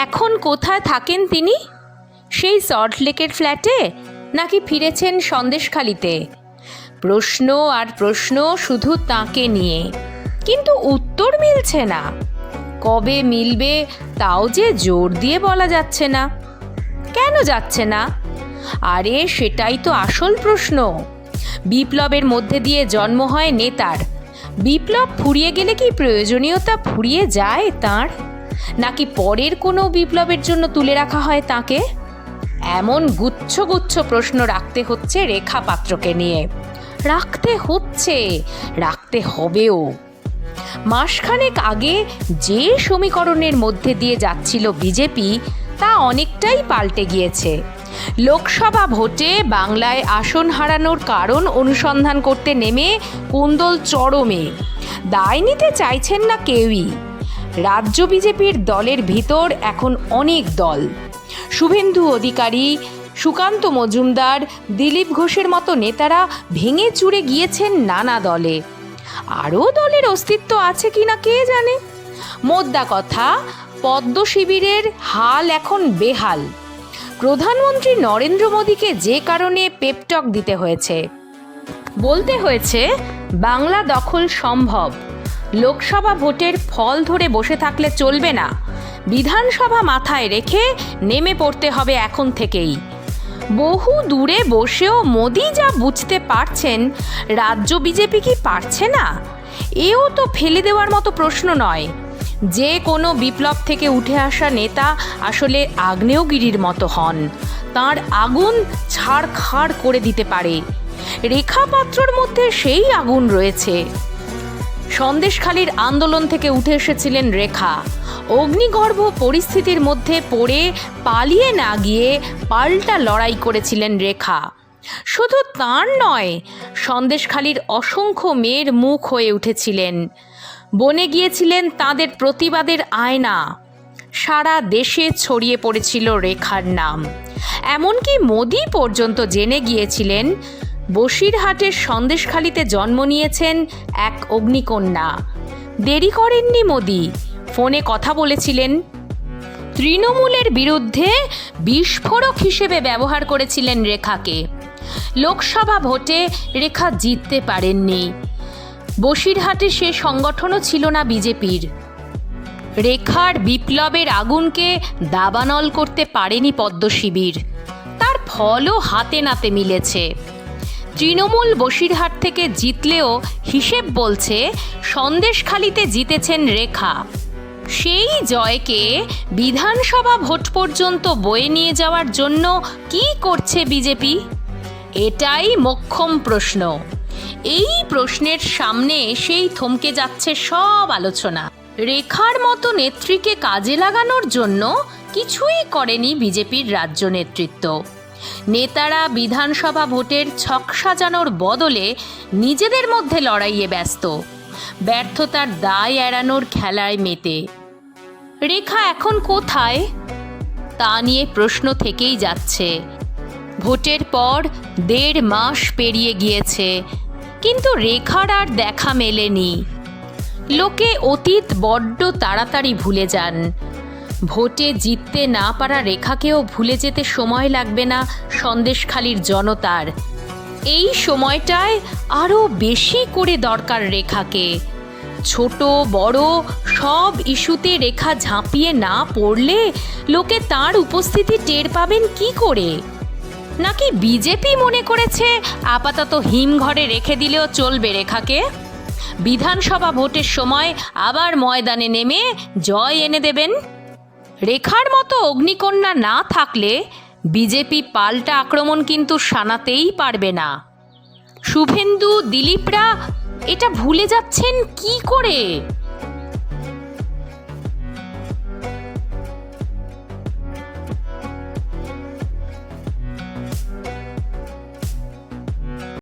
এখন কোথায় থাকেন তিনি? সেই সল্টলেকের ফ্ল্যাটে নাকি ফিরেছেন সন্দেশখালিতে? প্রশ্ন আর প্রশ্ন শুধু তাকে নিয়ে। কিন্তু উত্তর মিলছে না। কবে মিলবে তাও যে জোর দিয়ে বলা যাচ্ছে না। কেন যাচ্ছে না? আরে সেটাই তো আসল প্রশ্ন। বিপ্লবের মধ্যে দিয়ে জন্ম হয় নেতার। বিপ্লব ফুরিয়ে গেলে কি প্রয়োজনীয়তা ফুরিয়ে যায় তার? নাকি পরের কোনো বিপ্লবের জন্য তুলে রাখা হয় তাকে? এমন গুচ্ছ গুচ্ছ প্রশ্ন রাখতে হচ্ছে রেখা পাত্রকে নিয়ে। রাখতে হচ্ছে, রাখতে হবেও। মাসখানেক আগে যে সমীকরণের মধ্যে দিয়ে যাচ্ছিল বিজেপি, তা অনেকটাই পাল্টে গিয়েছে। লোকসভা ভোটে বাংলায় আসন হারানোর কারণ অনুসন্ধান করতে নেমে কুন্দল চরমে। দায় নিতে চাইছেন না কেউই। রাজ্য বিজেপির দলের ভিতর এখন অনেক দল। শুভেন্দু অধিকারী, সুকান্ত মজুমদার, দিলীপ ঘোষের মতো নেতারা ভেঙে চুরে গিয়েছেন নানা দলে। আরও দলের অস্তিত্ব আছে কি না কে জানে? মোদ্দা কথা, পদ্ম শিবিরের হাল এখন বেহাল। প্রধানমন্ত্রী নরেন্দ্র মোদীকে যে কারণে পেপটক দিতে হয়েছে। বলতে হয়েছে, বাংলা দখল সম্ভব। লোকসভা ভোটের ফল ধরে বসে থাকলে চলবে না। বিধানসভা মাথায় রেখে নেমে পড়তে হবে এখন থেকেই। বহু দূরে বসেও মোদি যা বুঝতে পারছেন, রাজ্য বিজেপি কি পারছে না? এও তো ফেলে দেওয়ার মতো প্রশ্ন নয়। যে কোনো বিপ্লব থেকে উঠে আসা নেতা আসলে আগ্নেয়গিরির মতো হন। তার আগুন ছাড়খাড় করে দিতে পারে। রেখাপাত্রর মধ্যে সেই আগুন রয়েছে। সন্দেশখালির আন্দোলন থেকে উঠে এসেছিলেন রেখা। অগ্নিগর্ভ পরিস্থিতির মধ্যে পড়ে পালিয়ে না গিয়ে পাল্টা লড়াই করেছিলেন রেখা। শুধু তার নয়, সন্দেশখালির অসংখ্য মেয়ের মুখ হয়ে উঠেছিলেন। বনে গিয়েছিলেন তাদের প্রতিবাদের আয়না। সারা দেশে ছড়িয়ে পড়েছিল রেখার নাম। এমনকি মোদি পর্যন্ত জেনে গিয়েছিলেন বসিরহাটের সন্দেশখালিতে জন্ম নিয়েছেন এক অগ্নিকন্যা। দেরি করেননি মোদি। ফোনে কথা বলেছিলেন। তৃণমূলের বিরুদ্ধে বিস্ফোরক হিসেবে ব্যবহার করেছিলেন রেখাকে। লোকসভা ভোটে রেখা জিততে পারেননি। বসিরহাটে সে সংগঠনও ছিল না বিজেপির। রেখার বিপ্লবের আগুনকে দাবানল করতে পারেনি পদ্মশিবির। তার ফলও হাতে নাতে মিলেছে। তৃণমূল বসিরহাট থেকে জিতলেও হিসেব বলছে সন্দেশখালিতে জিতেছেন রেখা। সেই জয়কে বিধানসভা ভোট পর্যন্ত বয়ে নিয়ে যাওয়ার জন্য কি করছে বিজেপি? এটাই মোক্ষম প্রশ্ন। এই প্রশ্নের সামনে এসেই থমকে যাচ্ছে সব আলোচনা। রেখার মতো নেত্রীকে কাজে লাগানোর জন্য কিছুই করেনি বিজেপির রাজ্য নেতৃত্ব। নেতারা বিধানসভা ভোটের ছক সাজানোর বদলে নিজেদের মধ্যে লড়াইয়ে ব্যস্ত। ব্যর্থতার দায় এড়ানোর খেলায় মেতে। রেখা এখন কোথায়? তা নিয়ে প্রশ্ন থেকেই যাচ্ছে। ভোটের পর দেড় মাস পেরিয়ে গিয়েছে, কিন্তু রেখার আর দেখা মেলেনি। লোকে অতীত বড্ড তাড়াতাড়ি ভুলে যান। ভোটে জিততে না পারা রেখাকেও ভুলে যেতে সময় লাগবে না সন্দেশখালির জনতার। এই সময়টায় আরও বেশি করে দরকার রেখাকে। ছোট, বড় সব ইস্যুতে রেখা ঝাঁপিয়ে না পড়লে লোকে তার উপস্থিতি টের পাবেন কি করে? নাকি বিজেপি মনে করেছে আপাতত হিমঘরে রেখে দিলেও চলবে রেখাকে? বিধানসভা ভোটের সময় আবার ময়দানে নেমে জয় এনে দেবেন রেখার মতো অগ্নিকন্যা না থাকলে বিজেপি পাল্টা আক্রমণ কিন্তু সানাতেই পারবে না। শুভেন্দু, দিলীপরা, এটা ভুলে যাচ্ছেন কি করে?